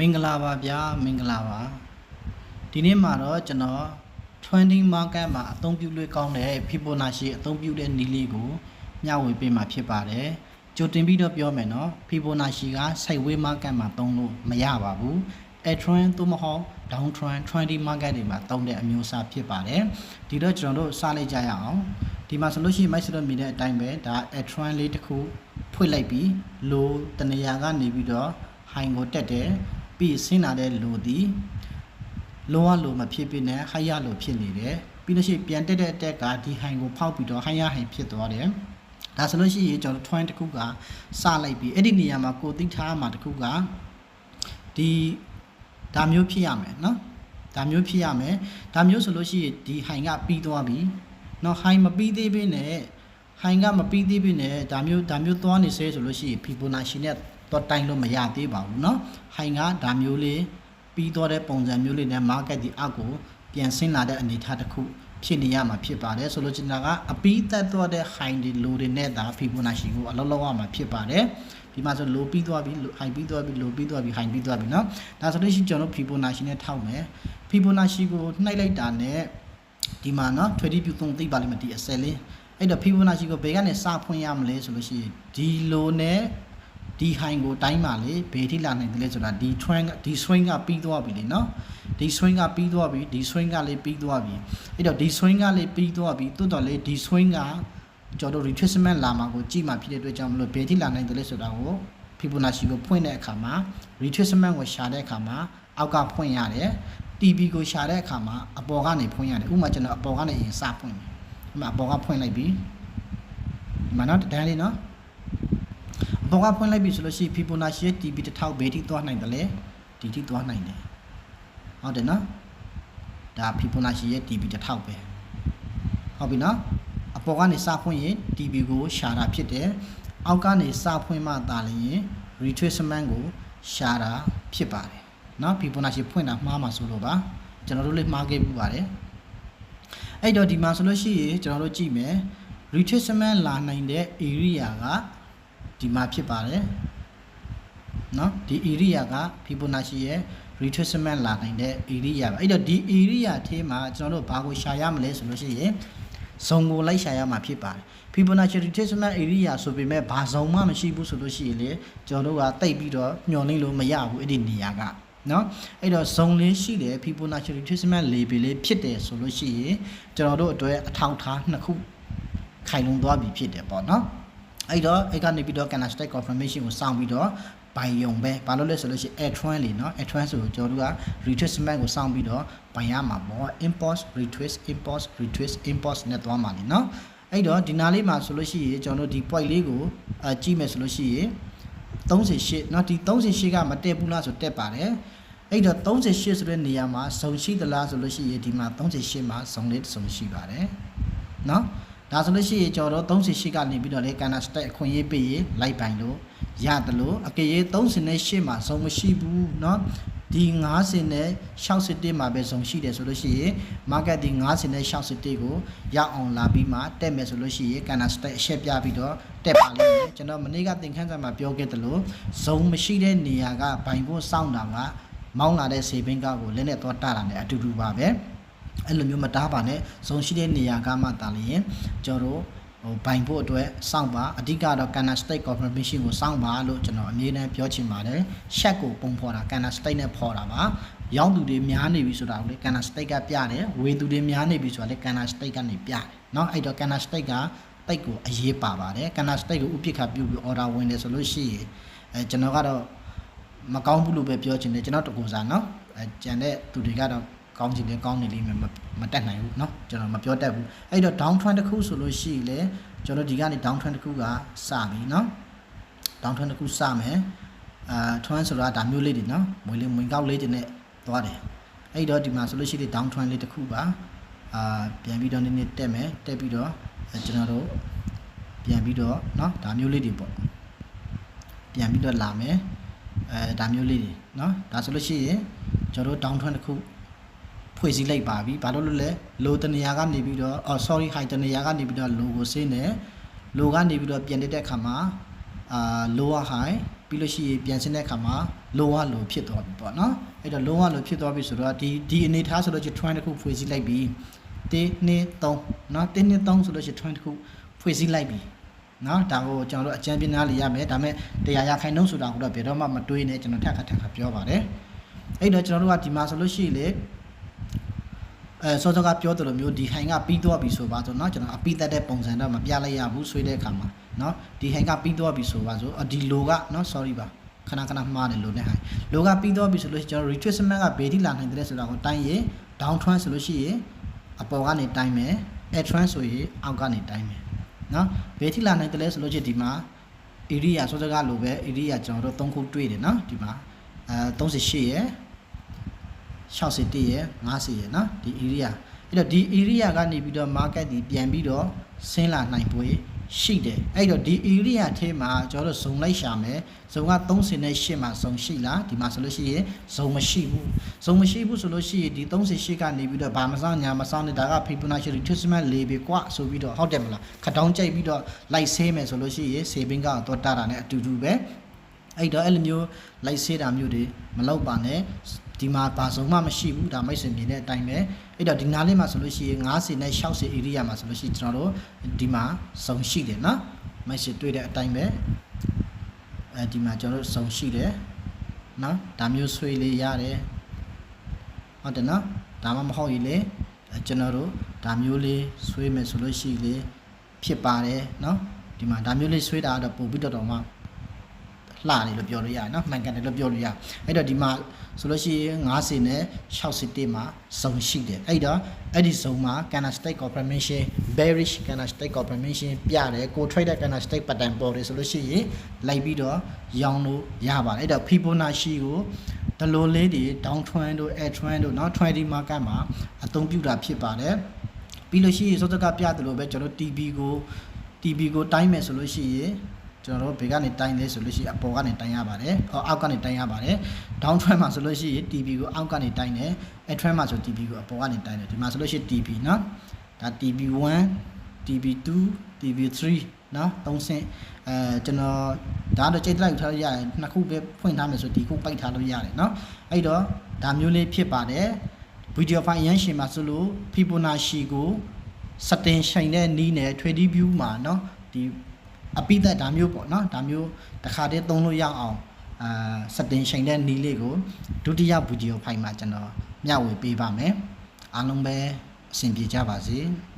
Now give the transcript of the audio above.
မင်္ဂလာပါဗျာမင်္ဂလာပါဒီနေ့မှာတော့ကျွန်တော် trending market မှာအသုံးပြုလို့ကောင်းတဲ့ Fibonacci အသုံးပြုတဲ့နည်းလေးကိုမျှဝေပေးမှာဖြစ်ပါတယ်ကြိုတင်ပြီးတော့ပြောမယ်နော် Fibonacci က sideways market မှာသုံးလို့မရပါဘူး up trend သို့မဟုတ် down trend trending market တွေမှာသုံးတဲ့အမျိုးအစားဖြစ်ပါတယ်ဒီတော့ကျွန်တော်တို့စလိုက်ကြရအောင်ဒီမှာဆိုလို့ရှိရင် micro မီတဲ့အတိုင်းပဲဒါ up trend လေးတစ်ခုဖွင့်လိုက်ပြီး low တနေရာကနေပြီးတော့ high ကိုတက်တယ် ပြီးဆင်းလာတဲ့ low ဒီ low က low မဖြစ်ဖြစ်နဲ့ high ရ low ဖြစ်နေတယ်ပြီးလို့ရှိရင်ပြန်တက်တဲ့အတက်ကဒီ high ကိုဖောက်ပြီးတော့ high ရ high ဖြစ်သွားတယ်ဒါဆိုလို့ရှိရင်ကျွန်တော် twin တစ်ခုကစလိုက်ပြီးအဲ့ဒီနေရာမှာကိုသိထားမှာတစ်ခုကဒီဒါမျိုးဖြစ်ရမယ်နော်ဒါမျိုးဖြစ်ရမယ်ဒါမျိုးဆိုလို့ရှိရင်ဒီ high ကပြီးသွားပြီနော် high မပြီးသေးဘဲနဲ့ high ကမပြီးသေးဘဲနဲ့ဒါမျိုးဒါမျိုးသွားနေစေဆိုလို့ရှိရင် Fibonacci နဲ့ တော့တိုင်လို့မရသေးပါဘူးเนาะ high ကဒါမျိုးလေးပြီးတော့တဲ့ပုံစံမျိုးလေးနဲ့ market ဒီအောက်ကိုပြန်ဆင်းလာတဲ့အနေအထားတစ်ခုဖြစ်နေရမှာဖြစ်ပါတယ်ဆိုလို့ချင်တာကအပီးသက်တော့တဲ့ high ဒီ low တွေနဲ့ဒါ Fibonacci ကိုအလုံးလုံးရမှာဖြစ်ပါတယ်ဒီမှာဆို low ပြီးသွားပြီ high ပြီးသွားပြီ low ပြီးသွားပြီ high ပြီးသွားပြီเนาะဒါဆိုလို့ရှိရင်ကျွန်တော် Fibonacci နဲ့ထောက်မယ် Fibonacci ကိုနှိုက်လိုက်တာနဲ့ဒီမှာเนาะ20 view သုံးသိပါလိမ့်မယ်ဒီအစဲလေးအဲ့တော့ Fibonacci ကိုဘယ်ကနေစဖွင့်ရမလဲဆိုလို့ရှိရင်ဒီ low နဲ့ ဒီ high ကိုတိုင်းပါလေဘယ်ထိလာနိုင်တယ်လဲဆိုတာဒီ trend ဒီ swing ကပြီးသွားပြီလေနော်ဒီ swing ကပြီးသွားပြီဒီ swing ကလည်းပြီးသွားပြီအဲ့တော့ဒီ swing ကလည်းပြီးသွားပြီတွတ်တော်လေဒီ swing ကကျွန်တော် retracement လာမှာကိုကြည့်မှဖြစ်တဲ့အတွက်ကြောင့်မလို့ဘယ်ထိလာနိုင်တယ်လဲဆိုတာကို Fibonacci ကိုဖွင့်တဲ့အခါမှာ retracement ကိုရှာတဲ့အခါမှာအောက်ကဖွင့်ရတယ် TB ကိုရှာတဲ့အခါမှာအပေါ်ကနေဖွင့်ရတယ်ဥပမာကျွန်တော်အပေါ်ကနေရင်စဖွင့်တယ်ဥပမာအပေါ်ကဖွင့်လိုက်ပြီဒီမှာနော်တန်းလေးနော် ဘောကဖွင့်လိုက်ပြီဆိုလို့ရှိရင် Fibonacci ရဲ့ TB တစ်ထောက်ဘယ်ထိသွားနိုင်တယ်လဲဒီထိသွားနိုင်တယ်ဟုတ်တယ်နော်ဒါ Fibonacci ရဲ့ TB တစ်ထောက်ပဲဟုတ်ပြီနော်အပေါ်ကနေစဖွင့်ရင် TB ကိုရှာတာဖြစ်တယ်အောက်ကနေစဖွင့်မှသာလျင် retracement ကိုရှာတာဖြစ်ပါတယ်နော် Fibonacci ဖွင့်တာမှားမှာဆိုလို့ပါကျွန်တော်တို့လည်းမှားခဲ့ပြပါတယ်အဲ့တော့ဒီမှာဆိုလို့ရှိရင်ကျွန်တော်တို့ကြည့်မယ် retracement လာနိုင်တဲ့ area က ဒီမှာဖြစ်ပါတယ်နော်ဒီ area က Fibonacci ရဲ့ retracement လာနိုင်တဲ့ area ပဲအဲ့တော့ဒီ area ထဲမှာကျွန်တော်တို့ဘာကိုရှာရမလဲဆိုလို့ရှိရင်ဇုံကိုလိုက်ရှာရမှာဖြစ်ပါတယ် Fibonacci retracement area ဆိုပေမဲ့ဘာဇုံမှမရှိဘူးဆိုလို့ရှိရင်လေကျွန်တော်တို့ကတိတ်ပြီးတော့ညှော်လင့်လို့မရဘူးအဲ့ဒီနေရာကနော်အဲ့တော့ဇုံလေးရှိတယ် Fibonacci retracement level လေးဖြစ်တယ်ဆိုလို့ရှိရင်ကျွန်တော်တို့အတွက်အထောက်ထားနှစ်ခုခိုင်လုံသွားပြီဖြစ်တယ်ပေါ့နော် အဲ့တော့အဲ့ကနေပြီးတော့ candlestick confirmation ကိုစောင့်ပြီးတော့ဘိုင်ယုံပဲဘာလို့လဲဆိုလို့ရှိရင် air trend လေနော် air trend ဆိုတော့ကျွန်တော်တို့က retracement ကိုစောင့်ပြီးတော့ဘိုင်ရမှာပေါ့ impulse retrace impulse retrace impulse နဲ့သွားမှာလေနော်အဲ့တော့ဒီနားလေးမှာဆိုလို့ရှိရင်ကျွန်တော်တို့ဒီ point လေးကိုအကြည့်မယ်ဆိုလို့ရှိရင်38เนาะဒီ38ကမတက်ဘူးလားဆိုတက်ပါတယ်အဲ့တော့38ဆိုတဲ့နေရာမှာဇုံရှိသလားဆိုလို့ရှိရင်ဒီမှာ38မှာဇုံလေးတစ်စုံရှိပါတယ်เนาะ ဒါဆိုလို့ရှိရင်ကျွန်တော်တို့38ကနေပြီးတော့လေ Canada State အခွင့်အရေးပေးရေးလိုက်ပိုင်လို့ရတယ်လို့အကယ်၍38မှာဇုံမရှိဘူးเนาะဒီ90နဲ့61မှာပဲဇုံရှိတယ်ဆိုလို့ရှိရင် market ဒီ90နဲ့61ကိုရအောင်လာပြီးမှတက်မယ်ဆိုလို့ရှိရင် Canada State အရှက်ပြပြီးတော့တက်ပါလိမ့်မယ်ကျွန်တော်မနေ့ကသင်ခန်းစာမှာပြောခဲ့သလိုဇုံမရှိတဲ့နေရာကဘိုင်ဖို့စောင့်တာကမောင်းလာတဲ့စေဘင်းကားကိုလက်နဲ့သွားတတာနဲ့အတူတူပါပဲ အဲ့လိုမျိုးမတားပါနဲ့ဇုံရှိတဲ့နေရာကမှတာလျင်ကျွန်တော်တို့ဟိုဘိုင်ဖို့အတွက်စောင့်ပါအဓိကတော့ Canada State Confirmation ကိုစောင့်ပါလို့ကျွန်တော်အမြဲတမ်းပြောချင်ပါတယ်ရှက်ကိုပုံဖော်တာ Canada State နဲ့ဖော်တာပါရောင်းသူတွေများနေပြီဆိုတာကိုလေ Canada State ကပြတယ်ဝေသူတွေများနေပြီဆိုတာလေ Canada State ကနေပြတယ်เนาะအဲ့တော့ Canada State ကတိတ်ကိုအရေးပါပါတယ် Canada State ကိုဥပိ္ပခပြုပြီး order ဝင်တယ်ဆိုလို့ရှိရင်အဲကျွန်တော်ကတော့မကောင်းဘူးလို့ပဲပြောချင်တယ်ကျွန်တော်တကူစားเนาะအဲကြံတဲ့သူတွေကတော့ ကောင်းချင်တယ်ကောင်းနေလိမ့်မယ်မတက်နိုင်ဘူးเนาะကျွန်တော်မပြောတတ်ဘူးအဲ့တော့ down trend တစ်ခုဆိုလို့ရှိရင်လေကျွန်တော်ဒီကနေ down trend တစ်ခုကစပြီเนาะ down trend တစ်ခုစမယ်အာ trend ဆိုတာဒါမျိုးလေးတွေเนาะမွေလေးမွေကောက်လေးတွေနဲ့သွားတယ်အဲ့တော့ဒီမှာဆိုလို့ရှိရင် down trend လေးတစ်ခုပါအာပြန်ပြီးတော့နည်းနည်းတက်မယ်တက်ပြီးတော့ကျွန်တော်တို့ပြန်ပြီးတော့เนาะဒါမျိုးလေးတွေပေါ့ပြန်ပြီးတော့လာမယ်အဲဒါမျိုးလေးတွေเนาะဒါဆိုလို့ရှိရင်ကျွန်တော်တို့ down trend တစ်ခု ဖွဲ့စည်းလိုက်ပါပြီဘာလို့လဲလဲ low တနေရာကနေပြီးတော့အော် sorry high တနေရာကနေပြီးတော့ low ကိုဆင်းတယ် low ကနေပြီးတော့ပြန်တက်တဲ့အခါမှာအာ lower high ပြီးလို့ရှိရင်ပြန်ဆင်းတဲ့အခါမှာလုံးဝလိုဖြစ်သွားပြီပေါ့နော်အဲ့တော့လုံးဝလိုဖြစ်သွားပြီဆိုတော့ဒီဒီအနေထားဆိုလို့ရှိရင် trend တစ်ခုဖွေစည်းလိုက်ပြီ1 2 3နော်1 2 3ဆိုလို့ရှိရင် trend တစ်ခုဖွေစည်းလိုက်ပြီနော်ဒါကိုကျွန်တော်တို့အကြံပြနားလေးရမယ်ဒါပေမဲ့တရားရခိုင်နှုန်းဆိုတာကိုတော့ဘယ်တော့မှမတွေးနဲ့ကျွန်တော်ထပ်ခါထပ်ခါပြောပါတယ်အဲ့တော့ကျွန်တော်တို့ကဒီမှာဆိုလို့ရှိရင်လေ အဲစောစောကပြောသလိုမျိုးဒီဟိုင်ကပြီးသွားပြီဆိုပါဆိုเนาะကျွန်တော်အပိသက်တဲ့ပုံစံတော့မပြလိုက်ရဘူးဆွေးတဲ့အခါမှာเนาะဒီဟိုင်ကပြီးသွားပြီဆိုပါဆိုအဒီလိုကเนาะ sorry ပါခဏခဏမှားတယ်လို့နဲ့ဟိုင်လိုကပြီးသွားပြီဆိုလို့ရှိရင်ကျွန်တော် retracement ကဘယ်ထိလာနိုင်တယ်ဆိုတာကိုတိုင်းရင် down trend ဆိုလို့ရှိရင်အပေါ်ကနေတိုင်းမယ် air trend ဆိုရင်အောက်ကနေတိုင်းမယ်เนาะဘယ်ထိလာနိုင်တယ်လဲဆိုလို့ရှိရင်ဒီမှာ area စောစောကလိုပဲ area ကျွန်တော်တို့၃ခုတွေ့တယ်เนาะဒီမှာအဲ38ရယ် 61ရယ်50ရယ်နော်ဒီ area အဲ့တော့ဒီ area ကနေပြီးတော့ market ဒီပြန်ပြီးတော့ဆင်းလာနိုင်ပွေရှိတယ်အဲ့တော့ဒီ area ထဲမှာကျွန်တော်တို့ဇုံလိုက်ရှာမယ်ဇုံက38မှာဇုံရှိလားဒီမှာဆိုလို့ရှိရင်ဇုံမရှိဘူးဇုံမရှိဘူးဆိုလို့ရှိရင်ဒီ38ကနေပြီးတော့ဘာမစောင်းညာမစောင်းနေတာက Fibonacci retracement ၄ပဲကွဆိုပြီးတော့ဟုတ်တယ်မလားခတောင်းကြိုက်ပြီးတော့လိုက်ဆဲမယ်ဆိုလို့ရှိရင် saving ကတော့တာတာနဲ့အတူတူပဲအဲ့တော့အဲ့လိုမျိုးလိုက်ဆေးတာမျိုးတွေမလုပ်ပါနဲ့ ဒီမှာပါဆုံးမှမရှိဘူးဒါမိတ်ဆွေမြင်တဲ့အတိုင်းပဲအဲ့တော့ဒီနားလေးမှာဆိုလို့ရှိရင်90နဲ့60 area မှာဆိုလို့ရှိရင်ကျွန်တော်တို့ဒီမှာစုံရှိတယ်နော်မိတ်ဆွေတွေ့တဲ့အတိုင်းပဲအဲဒီမှာကျွန်တော်တို့စုံရှိတယ်နော်ဒါမျိုးဆွေးလေးရတယ်ဟုတ်တယ်နော်ဒါမှမဟုတ်ရင်လေအဲကျွန်တော်တို့ဒါမျိုးလေးဆွေးမယ်ဆိုလို့ရှိရင်လေဖြစ်ပါတယ်နော်ဒီမှာဒါမျိုးလေးဆွေးတာကတော့ပို့ပြီးတော့တော့မှ လှတယ်လို့ပြောလို့ရတယ်နော်မှန်ကန်တယ်လို့ပြောလို့ရအဲ့တော့ဒီမှာဆိုလို့ရှိရင်90နဲ့61မှာစုံရှိတယ်အဲ့တော့အဲ့ဒီစုံမှာ candlestick confirmation bearish candlestick confirmation ပြတယ်ကို trade တဲ့ candlestick pattern ပေါ်တယ်ဆိုလို့ရှိရင်လိုက်ပြီးတော့ရောင်းလို့ရပါတယ်အဲ့တော့ Fibonacci ကိုဒလိုလေးတွေ down trend တို့ air trend တို့เนาะ trading market မှာအသုံးပြုတာဖြစ်ပါတယ်ပြီးလို့ရှိရင်စောစကပြတယ်လို့ပဲကျွန်တော် TB ကို TB ကိုတိုင်းမယ်ဆိုလို့ရှိရင် ကျွန်တော်တို့ဘေကနေတိုင်းလဲဆိုလို့ရှိရင်အပေါ်ကနေတိုင်းရပါတယ်။အော်အောက်ကနေတိုင်းရပါတယ်။ down trend မှာဆိုလို့ရှိရင် TB ကိုအောက်ကနေတိုင်းတယ်။ up trend မှာဆို TB ကိုအပေါ်ကနေတိုင်းတယ်။ဒီမှာဆိုလို့ရှိရင် TB เนาะ။ဒါ TB1 TB2 TB3 เนาะသုံးဆင့်အဲကျွန်တော်ဒါတော့ကြိတ်လိုက်ထားလို့ရတယ်နှစ်ခုပဲဖွင့်ထားမယ်ဆိုဒီခုပိုက်ထားလို့ရတယ်เนาะအဲ့တော့ဒါမျိုးလေးဖြစ်ပါတယ်ဗီဒီယိုဖိုင်ရမ်းရှင်မှာဆိုလို့ Fibonacci ကိုစတင်ချိန်တဲ့နီးနဲ့ trading view မှာเนาะဒီ အပိသက်ဒါမျိုးပေါ့နော်ဒါမျိုးတစ်ခါတည်းသုံးလို့ရအောင်အာစတင်ချိန်တဲ့နီးလေးကိုဒုတိယဗီဒီယိုဖိုင်မှာကျွန်တော်မျှဝေပေးပါမယ်အားလုံးပဲအဆင်ပြေကြပါစေ။